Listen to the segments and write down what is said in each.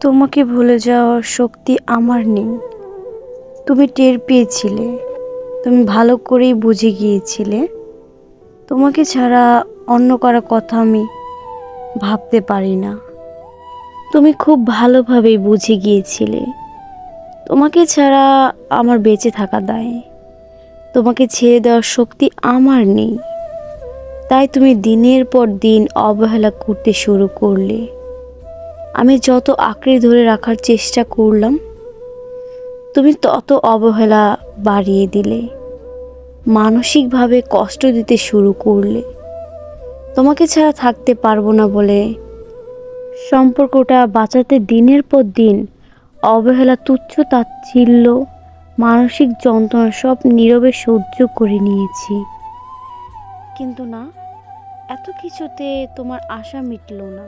তোমাকে ভুলে যাওয়ার শক্তি আমার নেই। তুমি টের পেয়েছিলে, তুমি ভালো করেই বুঝে গিয়েছিলে। তোমাকে ছাড়া অন্য কারও কথা আমি ভাবতে পারি না। তুমি খুব ভালোভাবেই বুঝে গিয়েছিলে, তোমাকে ছাড়া আমার বেঁচে থাকা দায়। তোমাকে ছেড়ে দেওয়ার শক্তি আমার নেই। তাই তুমি দিনের পর দিন অবহেলা করতে শুরু করলে। আমি যত আঁকড়ে ধরে রাখার চেষ্টা করলাম, তুমি তত অবহেলা বাড়িয়ে দিলে, মানসিকভাবে কষ্ট দিতে শুরু করলে। তোমাকে ছাড়া থাকতে পারব না বলে সম্পর্কটা বাঁচাতে দিনের পর দিন অবহেলা তুচ্ছ তাচ্ছিল্য মানসিক যন্ত্রণা সব নীরবে সহ্য করে নিয়েছি। কিন্তু না, এত কিছুতে তোমার আশা মিটল না।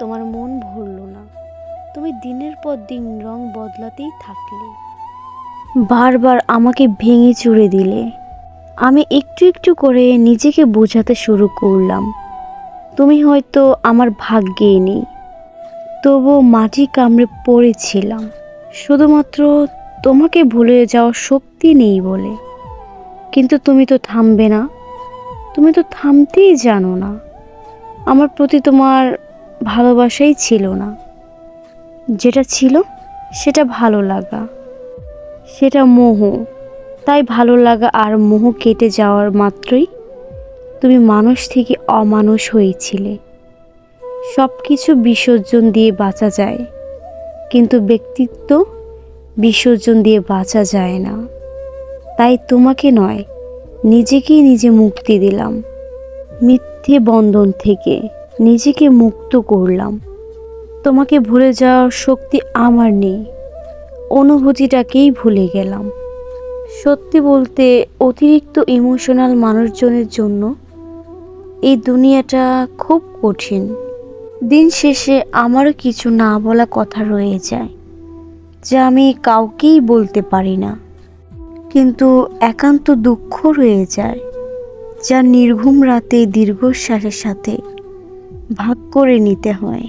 তোমার মন ভরল না। তুমি দিনের পর দিন রং বদলাতেই থাকলে। বারবার আমাকে ভেঙে চুড়ে দিলে। আমি একটু একটু করে নিজেকে বোঝাতে শুরু করলাম। তুমি হয়তো আমার ভাগ্যে নেই। তবুও মাটি কামড়ে পড়েছিলাম। শুধুমাত্র তোমাকে ভুলে যাওয়ার শক্তি নেই বলে। কিন্তু তুমি তো থামবে না। তুমি তো থামতেই জানো না। আমার প্রতি তোমার ভালোবাসাই ছিল না। যেটা ছিল, সেটা ভালো লাগা। সেটা মোহ। তাই ভালো লাগা আর মোহ কেটে যাওয়ার মাত্রই তুমি মানুষ থেকে অমানুষ হয়েছিলে। সব কিছু বিসর্জন দিয়ে বাঁচা যায়, কিন্তু ব্যক্তিত্ব বিসর্জন দিয়ে বাঁচা যায় না। তাই তোমাকে নয়, নিজেকেই নিজে মুক্তি দিলাম। মিথ্যে বন্ধন থেকে। নিজেকে মুক্ত করলাম। তোমাকে ভুলে যাওয়ার শক্তি আমার নেই। অনুভূতিটাকেই ভুলে গেলাম। সত্যি বলতে, অতিরিক্ত ইমোশনাল মানুষজনের জন্য এই দুনিয়াটা খুব কঠিন। দিন শেষে আমারও কিছু না বলা কথা রয়ে যায়, যা আমি কাউকেই বলতে পারি না। কিন্তু একান্ত দুঃখ রয়ে যায়, যা নির্ঘুম রাতে দীর্ঘশ্বাসের সাথে ভাগ করে নিতে হয়।